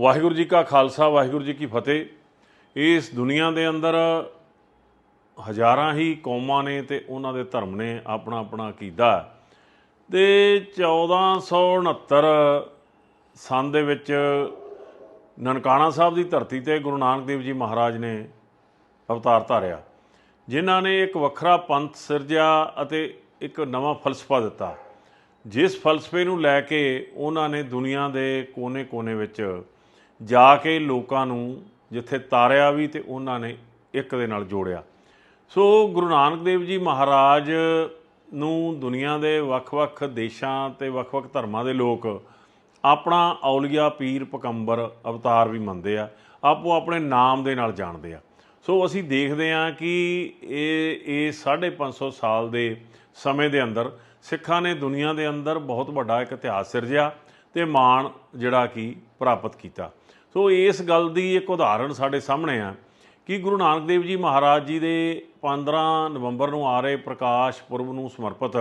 ਵਾਹਿਗੁਰੂ ਜੀ ਕਾ ਖਾਲਸਾ, ਵਾਹਿਗੁਰੂ ਜੀ ਕੀ ਫਤਿਹ ਇਸ ਦੁਨੀਆ ਦੇ ਅੰਦਰ ਹਜ਼ਾਰਾਂ ਹੀ ਕੌਮਾਂ ਨੇ ਤੇ ਉਹਨਾਂ ਦੇ ਧਰਮ ਨੇ ਆਪਣਾ ਆਪਣਾ ਅਕੀਦਾ ਹੈ। ਤੇ 1469 ਸੰਨ ਦੇ ਵਿੱਚ ਨਨਕਾਣਾ ਸਾਹਿਬ ਦੀ ਧਰਤੀ ਤੇ ਗੁਰੂ ਨਾਨਕ ਦੇਵ ਜੀ ਮਹਾਰਾਜ ਨੇ ਅਵਤਾਰ ਧਾਰਿਆ, ਜਿਨ੍ਹਾਂ ਨੇ ਇੱਕ ਵੱਖਰਾ ਪੰਥ ਸਿਰਜਿਆ ਅਤੇ ਇੱਕ ਨਵਾਂ ਫਲਸਫਾ ਦਿੱਤਾ ਜਿਸ ਫਲਸਫੇ ਨੂੰ ਲੈ ਕੇ ਉਹਨਾਂ ਨੇ ਦੁਨੀਆ ਦੇ ਕੋਨੇ-ਕੋਨੇ ਵਿੱਚ ਜਾ ਕੇ ਲੋਕਾਂ ਨੂੰ ਜਿੱਥੇ ਤਾਰਿਆ ਵੀ ਤੇ ਉਹਨਾਂ ਨੇ ਇੱਕ ਦੇ ਨਾਲ ਜੋੜਿਆ। ਸੋ ਗੁਰੂ ਨਾਨਕ ਦੇਵ ਜੀ ਮਹਾਰਾਜ ਨੂੰ ਦੁਨੀਆ ਦੇ ਵੱਖ-ਵੱਖ ਦੇਸ਼ਾਂ ਤੇ ਵੱਖ-ਵੱਖ ਧਰਮਾਂ ਦੇ ਲੋਕ ਆਪਣਾ ਔਲੀਆ ਪੀਰ ਪਕੰਬਰ ਅਵਤਾਰ ਵੀ ਮੰਨਦੇ ਆ, ਆਪੋ ਆਪਣੇ ਨਾਮ ਦੇ ਨਾਲ ਜਾਣਦੇ ਆ। ਸੋ ਅਸੀਂ ਦੇਖਦੇ ਹਾਂ ਕਿ ਇਹ ਇਹ 550 ਸਾਲ ਦੇ ਸਮੇਂ ਦੇ ਅੰਦਰ ਸਿੱਖਾਂ ਨੇ ਦੁਨੀਆ ਦੇ ਅੰਦਰ ਬਹੁਤ ਵੱਡਾ ਇੱਕ ਇਤਿਹਾਸ ਸਿਰਜਿਆ ਤੇ ਮਾਣ ਜਿਹੜਾ ਕਿ ਪ੍ਰਾਪਤ ਕੀਤਾ। ਸੋ ਇਸ ਗੱਲ ਦੀ ਇੱਕ ਉਦਾਹਰਣ ਸਾਡੇ ਸਾਹਮਣੇ ਆ ਕਿ ਗੁਰੂ ਨਾਨਕ ਦੇਵ ਜੀ ਮਹਾਰਾਜ ਜੀ ਦੇ 15 ਨਵੰਬਰ ਨੂੰ ਆ ਰਹੇ ਪ੍ਰਕਾਸ਼ ਪੁਰਬ ਨੂੰ ਸਮਰਪਿਤ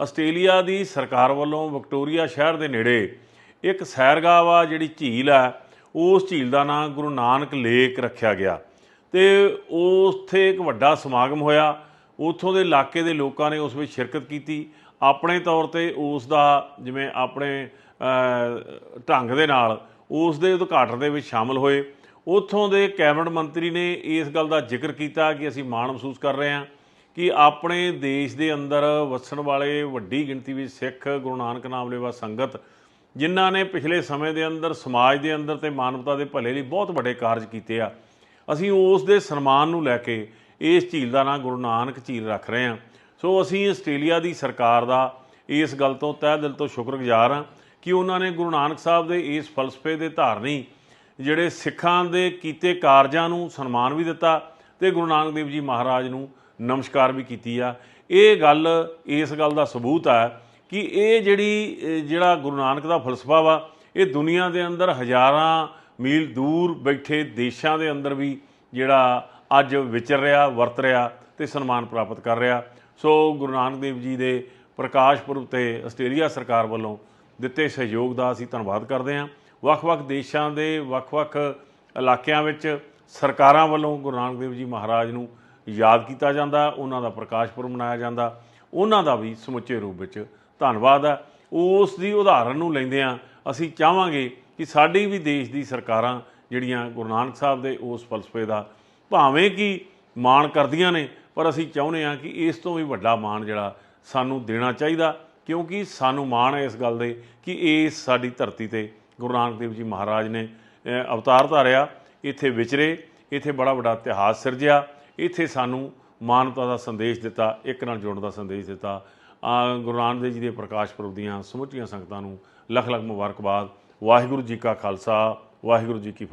ਆਸਟ੍ਰੇਲੀਆ ਦੀ ਸਰਕਾਰ ਵੱਲੋਂ ਵਿਕਟੋਰੀਆ ਸ਼ਹਿਰ ਦੇ ਨੇੜੇ ਇੱਕ ਸੈਰਗਾਹ ਵਾ ਜਿਹੜੀ ਝੀਲ ਹੈ ਉਸ ਝੀਲ ਦਾ ਨਾਮ ਗੁਰੂ ਨਾਨਕ ਲੇਕ ਰੱਖਿਆ ਗਿਆ ਤੇ ਉੱਥੇ ਇੱਕ ਵੱਡਾ ਸਮਾਗਮ ਹੋਇਆ। ਉੱਥੋਂ ਦੇ ਇਲਾਕੇ ਦੇ ਲੋਕਾਂ ਨੇ ਉਸ ਵਿੱਚ ਸ਼ਿਰਕਤ ਕੀਤੀ। ਆਪਣੇ ਤੌਰ ਤੇ ਉਸ ਦਾ ਜਿਵੇਂ ਆਪਣੇ ਢੰਗ ਦੇ ਨਾਲ ਉਸ ਦੇ ਉਦਘਾਟਨ ਦੇ ਵਿੱਚ ਸ਼ਾਮਲ ਹੋਏ। ਉੱਥੋਂ ਦੇ ਕੈਬਨਿਟ ਮੰਤਰੀ ਨੇ ਇਸ ਗੱਲ ਦਾ ਜ਼ਿਕਰ ਕੀਤਾ ਕਿ ਅਸੀਂ ਮਾਣ ਮਹਿਸੂਸ ਕਰ ਰਹੇ ਹਾਂ ਕਿ ਆਪਣੇ ਦੇਸ਼ ਦੇ ਅੰਦਰ ਵਸਣ ਵਾਲੇ ਵੱਡੀ ਗਿਣਤੀ ਵਿੱਚ ਸਿੱਖ ਗੁਰੂ ਨਾਨਕ ਨਾਮ ਲੈਵਾ ਸੰਗਤ, ਜਿਨ੍ਹਾਂ ਨੇ ਪਿਛਲੇ ਸਮੇਂ ਦੇ ਅੰਦਰ, ਸਮਾਜ ਦੇ ਅੰਦਰ ਤੇ ਮਾਨਵਤਾ ਦੇ ਭਲੇ ਲਈ ਬਹੁਤ ਵੱਡੇ ਕਾਰਜ ਕੀਤੇ ਆ, ਅਸੀਂ ਉਸ ਦੇ ਸਨਮਾਨ ਨੂੰ ਲੈ ਕੇ ਇਸ ਝੀਲ ਦਾ ਨਾਂ ਗੁਰੂ ਨਾਨਕ ਝੀਲ ਰੱਖ ਰਹੇ ਹਾਂ। ਸੋ ਅਸੀਂ ਆਸਟ੍ਰੇਲੀਆ ਦੀ ਸਰਕਾਰ ਦਾ ਇਸ ਗੱਲ ਤੋਂ ਤਹਿ ਦਿਲ ਤੋਂ ਸ਼ੁਕਰਗੁਜ਼ਾਰ ਹਾਂ ਕਿ ਉਹਨਾਂ ਨੇ ਗੁਰੂ ਨਾਨਕ ਸਾਹਿਬ ਦੇ ਇਸ ਫਲਸਫੇ ਦੇ ਧਾਰਨੀ ਜਿਹੜੇ ਸਿੱਖਾਂ ਦੇ ਕੀਤੇ ਕਾਰਜਾਂ ਨੂੰ ਸਨਮਾਨ ਵੀ ਦਿੱਤਾ ਤੇ ਗੁਰੂ ਨਾਨਕ ਦੇਵ ਜੀ ਮਹਾਰਾਜ ਨੂੰ ਨਮਸਕਾਰ ਵੀ ਕੀਤੀ ਆ। ਇਹ ਗੱਲ, ਇਸ ਗੱਲ ਦਾ ਸਬੂਤ ਆ ਕਿ ਇਹ ਜਿਹੜੀ ਜਿਹੜਾ ਗੁਰੂ ਨਾਨਕ ਦਾ ਫਲਸਫਾ ਵਾ, ਇਹ ਦੁਨੀਆ ਦੇ ਅੰਦਰ ਹਜ਼ਾਰਾਂ ਮੀਲ ਦੂਰ ਬੈਠੇ ਦੇਸ਼ਾਂ ਦੇ ਅੰਦਰ ਵੀ ਜਿਹੜਾ ਅੱਜ ਵਿਚਰ ਰਿਹਾ, ਵਰਤ ਰਿਹਾ ਤੇ ਸਨਮਾਨ ਪ੍ਰਾਪਤ ਕਰ ਰਿਹਾ। ਸੋ ਗੁਰੂ ਨਾਨਕ ਦੇਵ ਜੀ ਦੇ ਪ੍ਰਕਾਸ਼ ਪੁਰਬ ਤੇ ਆਸਟ੍ਰੇਲੀਆ ਸਰਕਾਰ ਵੱਲੋਂ ਦਿੱਤੇ ਸਹਿਯੋਗ ਦਾ ਅਸੀਂ ਧੰਨਵਾਦ ਕਰਦੇ ਹਾਂ। ਵੱਖ-ਵੱਖ ਦੇਸ਼ਾਂ ਦੇ ਵੱਖ-ਵੱਖ ਇਲਾਕਿਆਂ ਵਿੱਚ ਸਰਕਾਰਾਂ ਵੱਲੋਂ ਗੁਰੂ ਨਾਨਕ ਦੇਵ ਜੀ ਮਹਾਰਾਜ ਨੂੰ ਯਾਦ ਕੀਤਾ ਜਾਂਦਾ, ਉਹਨਾਂ ਦਾ ਪ੍ਰਕਾਸ਼ ਪੁਰਬ ਮਨਾਇਆ ਜਾਂਦਾ। ਉਹਨਾਂ ਦਾ ਵੀ ਸਮੁੱਚੇ ਰੂਪ ਵਿੱਚ ਧੰਨਵਾਦ ਹੈ ਉਸ ਦੀ ਉਦਾਹਰਨ ਨੂੰ ਲੈਂਦਿਆਂ ਅਸੀਂ ਚਾਹਾਂਗੇ ਕਿ ਸਾਡੀ ਵੀ ਦੇਸ਼ ਦੀ ਸਰਕਾਰਾਂ ਜਿਹੜੀਆਂ ਗੁਰੂ ਨਾਨਕ ਸਾਹਿਬ ਦੇ ਉਸ ਫਲਸਫੇ ਦਾ ਭਾਵੇਂ ਕਿ ਮਾਣ ਕਰਦੀਆਂ ਨੇ, ਪਰ ਅਸੀਂ ਚਾਹੁੰਦੇ ਹਾਂ ਕਿ ਇਸ ਤੋਂ ਵੀ ਵੱਡਾ ਮਾਣ ਜਿਹੜਾ ਸਾਨੂੰ ਦੇਣਾ ਚਾਹੀਦਾ। ਕਿਉਂਕਿ ਸਾਨੂੰ ਮਾਣ ਹੈ ਇਸ ਗੱਲ ਦੇ ਕਿ ਇਸ ਸਾਡੀ ਧਰਤੀ ਤੇ ਗੁਰੂ ਨਾਨਕ ਦੇਵ ਜੀ ਮਹਾਰਾਜ ਨੇ ਅਵਤਾਰ ਧਾਰਿਆ, ਇੱਥੇ ਵਿਚਰੇ, ਇੱਥੇ ਬੜਾ ਵੱਡਾ ਇਤਿਹਾਸ ਸਿਰਜਿਆ, ਇੱਥੇ ਸਾਨੂੰ ਮਾਨਵਤਾ ਦਾ ਸੰਦੇਸ਼ ਦਿੱਤਾ, ਇੱਕ ਨਾਲ ਜੁੜਨ ਦਾ ਸੰਦੇਸ਼ ਦਿੱਤਾ। ਗੁਰੂ ਨਾਨਕ ਦੇਵ ਜੀ ਦੇ ਪ੍ਰਕਾਸ਼ ਪੁਰਬ ਦੀਆਂ ਸਮੁੱਚੀਆਂ ਸੰਗਤਾਂ ਨੂੰ ਲੱਖ ਲੱਖ ਮੁਬਾਰਕਬਾਦ। ਵਾਹਿਗੁਰੂ ਜੀ ਕਾ ਖਾਲਸਾ, ਵਾਹਿਗੁਰੂ ਜੀ ਕੀ ਫਤਿਹ।